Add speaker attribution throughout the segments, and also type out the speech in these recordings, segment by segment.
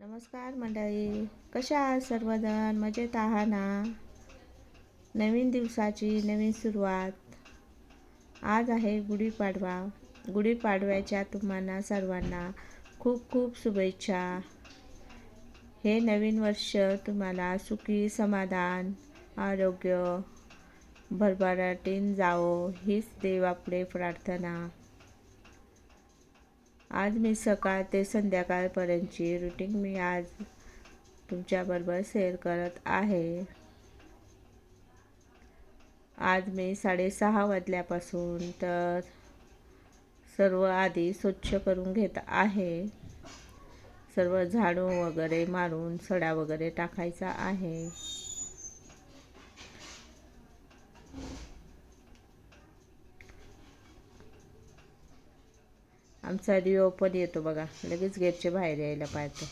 Speaker 1: नमस्कार मंडळी कशा आहात सर्वजण? मजेत आहात ना? नवीन दिवसाची नवीन सुरुवात. आज आहे गुढीपाडवा. गुढीपाडव्याच्या तुम्हाला सर्वांना खूप खूप शुभेच्छा. हे नवीन वर्ष तुम्हाला सुखी समाधान आरोग्य भरभराटीन जावो हीच देवापुढे प्रार्थना. आज मी सकाळ ते संध्याकाळपर्यंतची रुटीन मी आज तुमच्याबरोबर शेअर करत आहे. आज मी साडेसहा वाजल्यापासून तर सर्व आधी स्वच्छ करून घेत आहे. सर्व झाडू वगैरे मारून सडा वगैरे टाकायचा आहे. आमचा रिओ पण येतो बघा. लगेच गेटच्या बाहेर यायला पाहतो.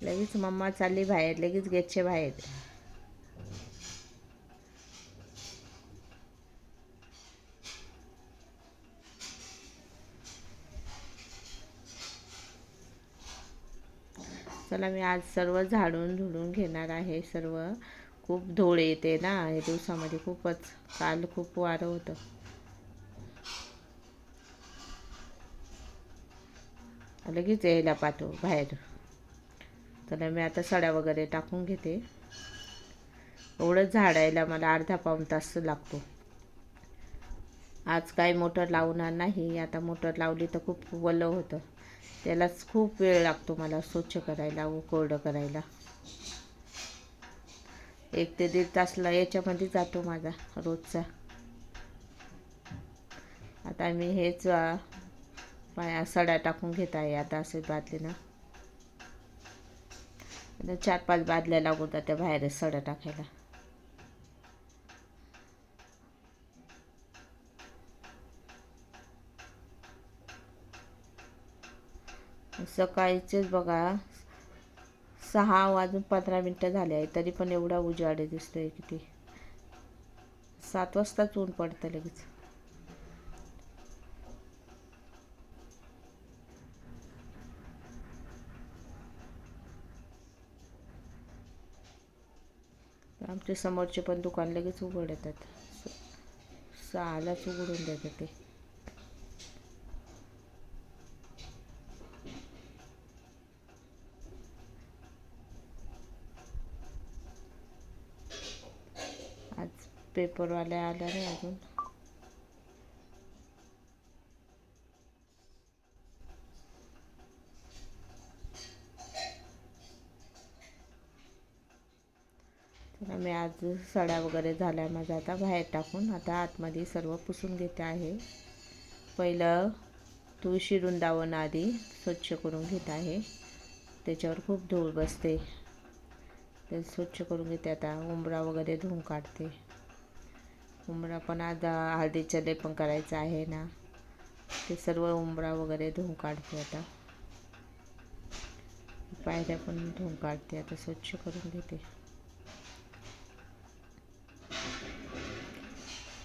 Speaker 1: लगेच मम्मा चालली बाहेर लगेच गेटच्या बाहेर. चला मी आज सर्व झाडून झुडून घेणार आहे सर्व. खूप धोळ येते ना या दिवसामध्ये खूपच. काल खूप वारं होतं. लगेच यायला पाहतो बाहेर. तर मी आता सड्या वगैरे टाकून घेते. एवढं झाडायला मला अर्धा पाऊण तास लागतो. आज काय मोटर लावणार नाही आता मोटर लावली तर खूप वलं होतं. त्यालाच खूप वेळ लागतो मला स्वच्छ करायला व कोरडं करायला. एक ते दीड तासला याच्यामध्ये जातो माझा रोजचा. आता मी हेच पाया सड्या टाकून घेत आहे. आता असे बादली ना. चार पाच बादल्या लागून त्या बाहेरच सड्या टाकायला. सकाळीचेच बघा. सहा वाजून पंधरा मिनटं झाले आहे तरी पण एवढा उजाडे दिसतोय किती. सात वाजताच ऊन पडतं लगेच. आमच्या समोरचे पण दुकान लगेच उघड येतात. सहालाच उघडून देतात ते. आज पेपरवाल्या आल्या नाही अजून. मी आज सड्या वगैरे झाल्या माझ्या आता बाहेर टाकून. आता आतमध्ये सर्व पुसून घेते आहे. पहिलं तुळशी दावण आधी स्वच्छ करून घेत आहे. त्याच्यावर खूप धूळ बसते. ते स्वच्छ करून घेते. आता उंबरा वगैरे धुवून काढते. उंबरा पण आता हळदीचं लेपन करायचं आहे ना. ते सर्व उंबरा वगैरे धुवून काढते आता. पायऱ्या पण धुवून काढते. आता स्वच्छ करून घेते.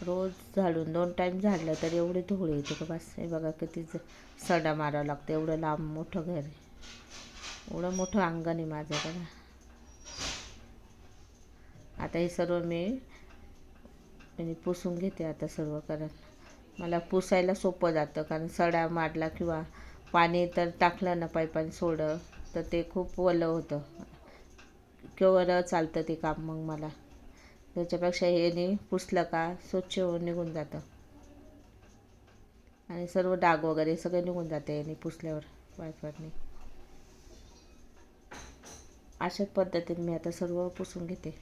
Speaker 1: रोज झाडून दोन टाईम झाडलं तर एवढे धूळ येते का बस. हे बघा किती सडा मारावं लागतं. एवढं लांब मोठं घर आहे. एवढं मोठं अंगण आहे माझं बघा. आता हे सर्व मी म्हणजे पुसून घेते आता सर्व कारण मला पुसायला सोपं जातं. कारण सडा मारला किंवा पाणी तर टाकलं ना पाईपाने सोडं तर ते खूप ओलं होतं. केवढं चालतं ते काम मग मला. त्याच्यापेक्षा हे पुसलं का स्वच्छ निघून जातं. आणि सर्व डाग वगैरे सगळे निघून जाते याने पुसल्यावर वायफरने अशाच पद्धतीने मी आता सर्व पुसून घेते.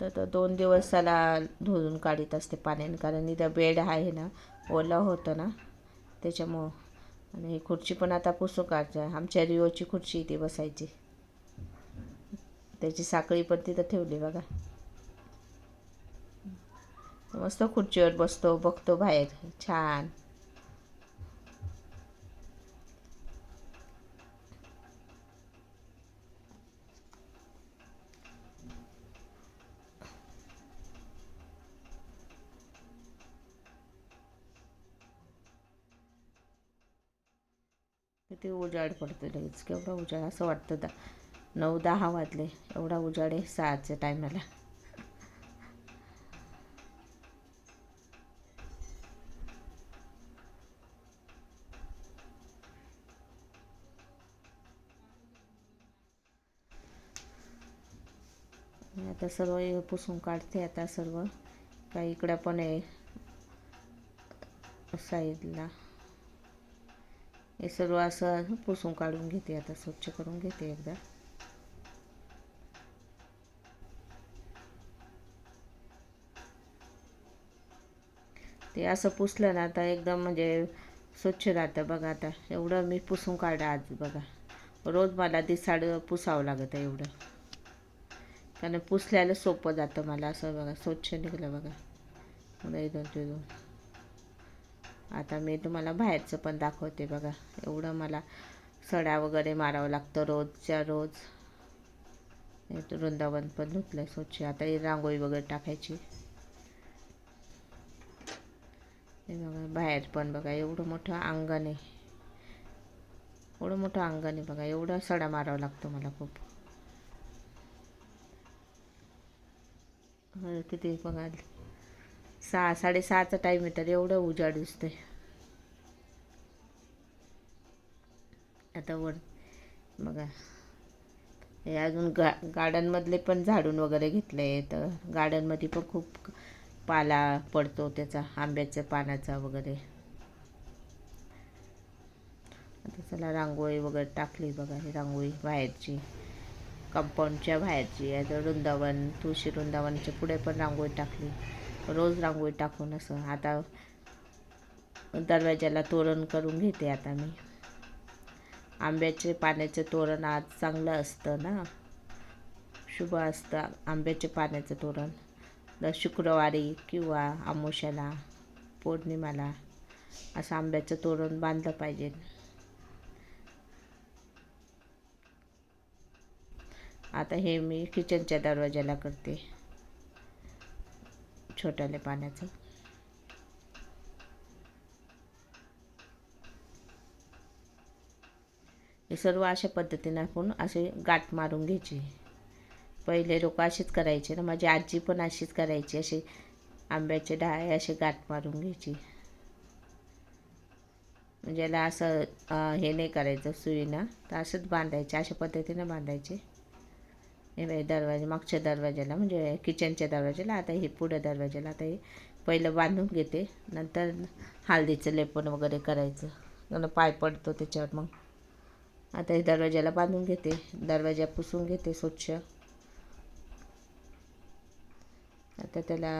Speaker 1: तर दोन दिवस त्याला धुवून काढीत असते पाण्याने कारण इथं बेड आहे ना ओला होतं ना त्याच्यामुळं. आणि ही खुर्ची पण आता पुसून काढते आमच्या रिओची खुर्ची इथे बसायची. त्याची साखळी पण तिथं ठेवली बघा. मस्त खुर्चीवर बसतो बघतो बाहेर. छान. किती उजाड पडतो लगेच. केवढा उजाड असं वाटतं नऊ दहा वाजले. एवढा उजाड आहे सहाच्या टायमाला आता सर्व पुसून काढते आता सर्व. काही इकडं पण आहे. साईडला. हे सर्व असं पुसून काढून घेते आता स्वच्छ करून घेते एकदा. ते असं पुसलं ना आता एकदम म्हणजे स्वच्छ राहतं बघा आता. एवढं मी पुसून काढा आज बघा. रोज मला दिसाड पुसावं लागतं एवढं. कारण पुसल्याला सोपं जातं मला असं बघा. स्वच्छ निघलं बघा. इथून तिथून. आता मी तुम्हाला बाहेरचं पण दाखवते बघा. एवढं मला सड्या वगैरे मारावं लागतं रोजच्या रोज. वृंदावन पण धुतलं स्वच्छ. आता ही रांगोळी वगैरे टाकायची हे बघा बाहेर पण बघा एवढं मोठं अंगण आहे. एवढं मोठं अंगण आहे बघा एवढा सडा मारावा लागतो मला खूप. किती बघा सहा साडेसहाचा टाईम येतात तर एवढं उजाड दिसतंय. आता वर बघा हे अजून गा गार्डनमधले पण झाडून वगैरे घेतले तर गार्डनमध्ये पण खूप पाला पडतो त्याचा आंब्याच्या पानाचा वगैरे. आता चला रांगोळी वगैरे टाकली बघा ही रांगोळी बाहेरची. कंपाऊंडच्या बाहेरची आता वृंदावन तुळशी वृंदावनच्या पुढे पण रांगोळी टाकली. रोज रांगोळी टाकून असं. आता दरवाज्याला तोरण करून घेते आता मी. आंब्याचे पाण्याचं तोरण आज चांगलं असतं ना? शुभ असतं आंब्याचे पाण्याचं तोरण. शुक्रवारी किंवा आमोशाला पौर्णिमाला असं आंब्याचं तोरण बांधलं पाहिजे. आता हे मी किचनच्या दरवाजाला करते. छोट्याले पाण्याचं. हे सर्व अशा पद्धतीने आपण असे गाठ मारून घ्यायची. पहिले लोक अशीच करायचे ना माझी आजी पण अशीच करायची असे आंब्याचे डाळे असे गाठ मारून घ्यायची. म्हणजे याला असं हे नाही करायचं सुईनं तर असंच बांधायचे अशा पद्धतीनं बांधायचे. हे दरवाजा मागच्या दरवाजाला म्हणजे किचनच्या दरवाजाला आता हे पुढे दरवाजाला आता हे पहिलं बांधून घेते नंतर हळदीचं लेपन वगैरे करायचं. पाय पडतो त्याच्यावर मग. आता हे दरवाजाला बांधून घेते दरवाजा पुसून घेते स्वच्छ. आता त्याला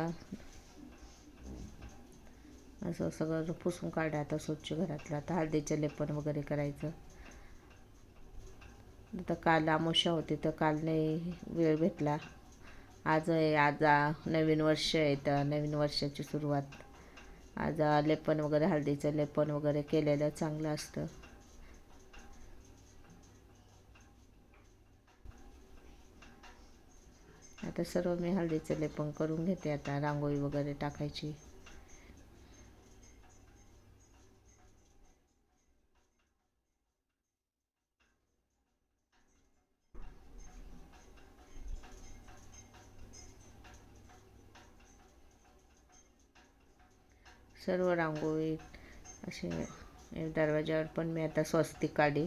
Speaker 1: असं सगळं पुसून काढा आता स्वच्छ घरातलं. आता हळदीचं लेपन वगैरे करायचं. आता काल आमोशा होती तर काल नाही वेळ भेटला. आज आहे आज नवीन वर्ष आहे तर नवीन वर्षाची सुरुवात. आज लेपन वगैरे हळदीचं लेपन वगैरे केलेलं चांगलं असतं. आता सर्व मी हळदीचं लेपन करून घेते आता रांगोळी वगैरे टाकायची. सर्व रांगोळी असे दरवाज्यावर पण मी आता स्वस्तिक काढी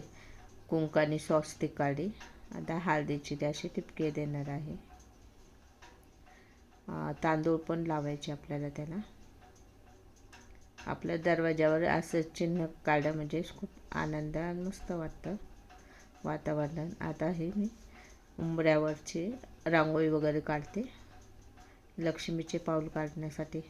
Speaker 1: कुंकानी स्वस्तिक काढी. आता हळदीची ते अशी टिपके देणार आहे. तांदूळ पण लावायचे आपल्याला त्याला. आपल्या दरवाज्यावर असं चिन्ह काढलं म्हणजे खूप आनंद आणि मस्त वाटतं वातावरण. आता हे मी उंबऱ्यावरचे रांगोळी वगैरे काढते. लक्ष्मीचे पाऊल काढण्यासाठी.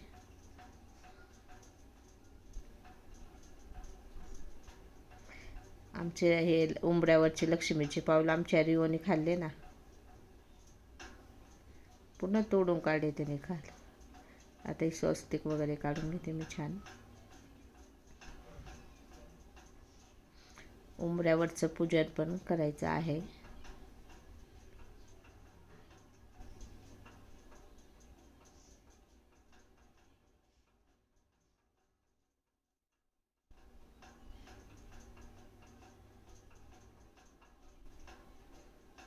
Speaker 1: आमचे हे उंबऱ्यावरचे लक्ष्मीचे पाऊल आमच्या रिओने खाल्ले ना. पुन्हा तोडून काढते मी खाल आता ही स्वस्तिक वगैरे काढून घेते मी छान. उमऱ्यावरचं पूजन पण करायचं आहे.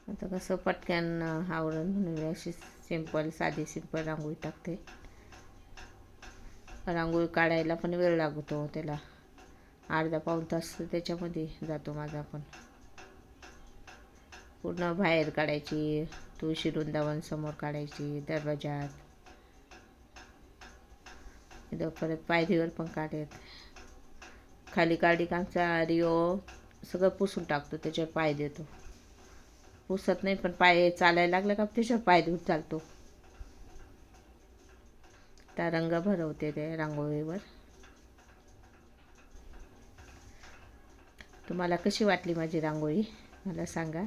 Speaker 1: आता कसं पटक्यान आवरण म्हणून अशीच. सिंपल साधी सिंपल रांगोळी टाकते. रांगोळी काढायला पण वेळ लागतो हो त्याला. अर्धा पाऊण तास त्याच्यामध्ये जातो माझा पण पूर्ण बाहेर काढायची तुळशी वृंदावन समोर काढायची दरवाजात इथं परत पायरीवर पण काढत खाली काढी आमचा रिओ सगळं पुसून टाकतो त्याच्यावर पाय देतो. पुसत नाही पण पाय चालायला लागला का त्याच्यावर पाय धूत चालतो. त्या रंग भरवते ते रांगोळीवर. तुम्हाला कशी वाटली माझी रांगोळी? मला सांगा.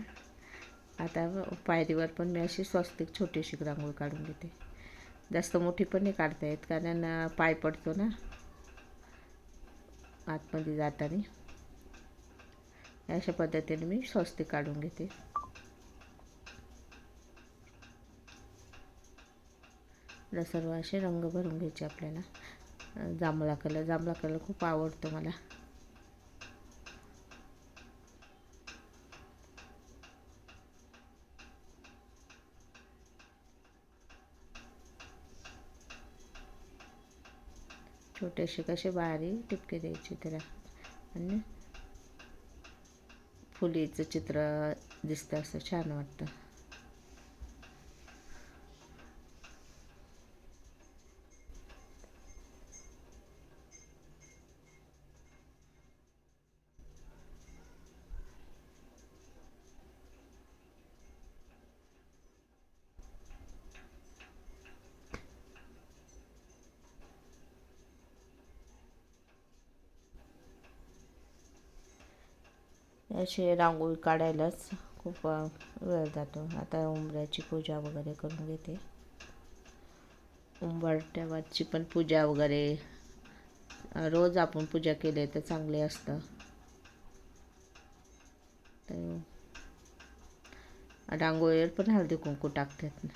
Speaker 1: आता पायरीवर पण मी अशी स्वस्तिक छोटीशी रांगोळी काढून घेते. जास्त मोठी पण नाही काढता येत कारण पाय पडतो ना. आतमध्ये जाताना. अशा पद्धतीने मी स्वस्तिक काढून घेते. सर्व असे रंग भरून घ्यायचे आपल्याला जांभळा कलर जांभळा कलर खूप आवडतो मला. छोटेसे कसे बारीक टिपके द्यायचे त्याला. आणि फुलीचं चित्र दिसतं असं छान वाटतं. असे रांगोळी काढायलाच खूप वेळ जातो. आता उंबऱ्याची पूजा वगैरे करून घेते. उंबरट्यावरची पण पूजा वगैरे रोज आपण पूजा केली तर चांगले असतं. तर रांगोळीवर पण हळदी कुंकू टाकतात.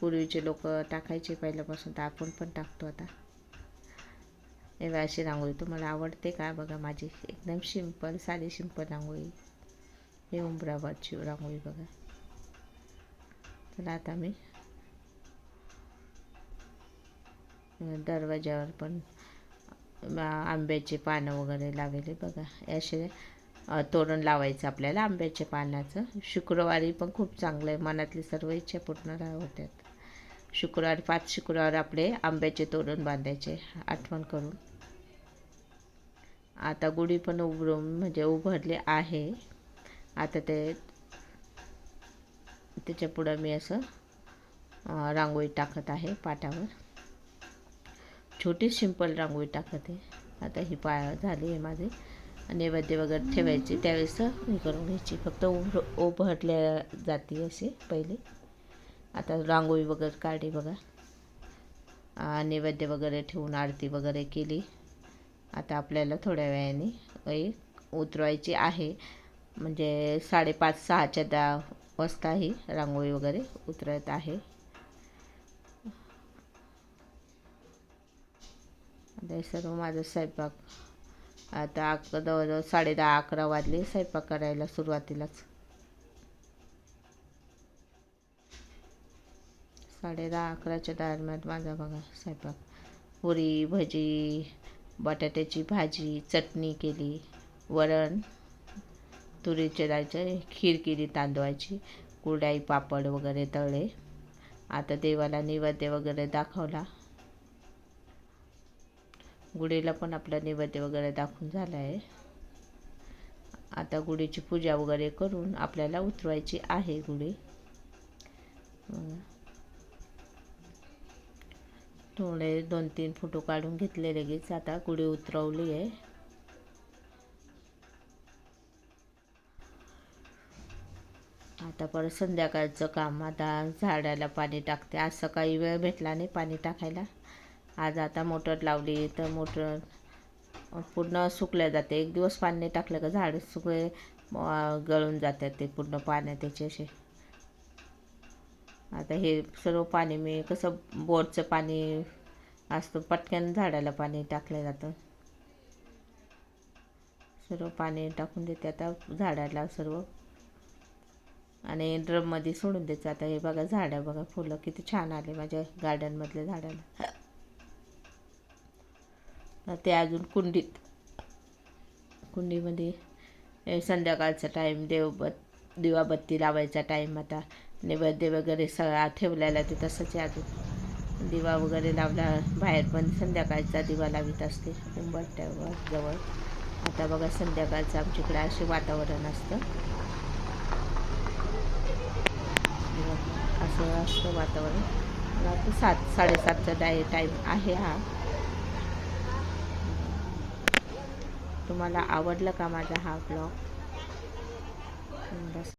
Speaker 1: पूर्वीचे लोक टाकायचे पहिल्यापासून तर आपण पण टाकतो आता. एवढा अशी रांगोळी तुम्हाला आवडते का? बघा माझी एकदम सिंपल साधी सिंपल रांगोळी. हे उंबरावरची रांगोळी बघा. तर आता मी दरवाज्यावर पण आंब्याचे पानं वगैरे लावले बघा. असे तोरण लावायचं आपल्याला आंब्याच्या पानाचं. शुक्रवारी पण खूप चांगलं आहे. मनातली सर्व इच्छा पूर्ण होतात. शुक्रवार पाच शुक्रवार आपले आंब्याचे तोरण बांधायचे. आठवण करून. आता गुढी पण उभरून म्हणजे उभारले आहे. आता ते त्याच्या पुढं मी असं रांगोळी टाकत आहे पाटावर. छोटी सिंपल रांगोळी टाकत. आहे आता ही पा झाली आहे माझी. नैवेद्य वगैरे ठेवायची. त्यावेळेस हे करून घ्यायची. फक्त उभ उभरल्या जाते असे पहिले. आता रांगोळी वगैरे काढली बघा. नैवेद्य वगैरे ठेवून आरती वगैरे केली. आता आपल्याला थोड्या वेळाने उतरवायची आहे. म्हणजे साडेपाच सहाच्या दहा वाजता ही रांगोळी वगैरे उतरत आहे. आता सर्व माझं स्वयंपाक. आता अक जवळजवळ साडे दहा अकरा वाजले स्वयंपाक करायला सुरुवातीलाच. साडे दहा अकराच्या दरम्यान माझा बघा स्वयंपाक. पुरी भजी बटाट्याची भाजी चटणी केली वरण तुरीच्या डाळीचे खीर केली तांदूळाची कुरडाई पापड वगैरे तळले. आता देवाला नैवेद्य वगैरे दाखवला. गुढीला पण आपला नैवेद्य वगैरे दाखवून झाला आहे आता गुढीची पूजा वगैरे करून आपल्याला उतरवायची आहे गुढी. थोडे दोन तीन फोटो काढून घेतले लगेच. आता गुढी उतरवली आहे. आता परत संध्याकाळचं काम. आता झाडाला पाणी टाकते. आज सकाळी वेळ भेटला नाही पाणी टाकायला. आज आता मोटर लावली तर मोटर पूर्ण सुकल्या जाते. एक दिवस पाणी टाकलं का झाड सुकले गळून जातात ते पूर्ण पाण्यात त्याचे असे आता हे सर्व पाणी मी कसं बोरचं पाणी असतं पटक्यानं झाडाला पाणी टाकलं जातं. सर्व पाणी टाकून देते आता झाडाला सर्व. आणि ड्रममध्ये सोडून द्यायचं आता. हे बघा झाडं बघा फुलं किती छान आले माझ्या गार्डनमधल्या झाडाला. ते अजून कुंडीत. कुंडीमध्ये संध्याकाळचा टाईम देवबत. दिवाबत्ती लावायचा टाईम आता. नैवेद्य वगैरे सगळा ठेवलेला ते तसंच आहे अजून. दिवा वगैरे लावला बाहेर पण संध्याकाळचा दिवा लावित असते उंबरट्यावर जवळ. आता बघा संध्याकाळचं आमच्याकडे असे वातावरण असतं. असं असतं वातावरण. आता सात साडेसातचा डाय टाईम आहे हा. तुम्हाला आवडलं का माझा हा ब्लॉग बस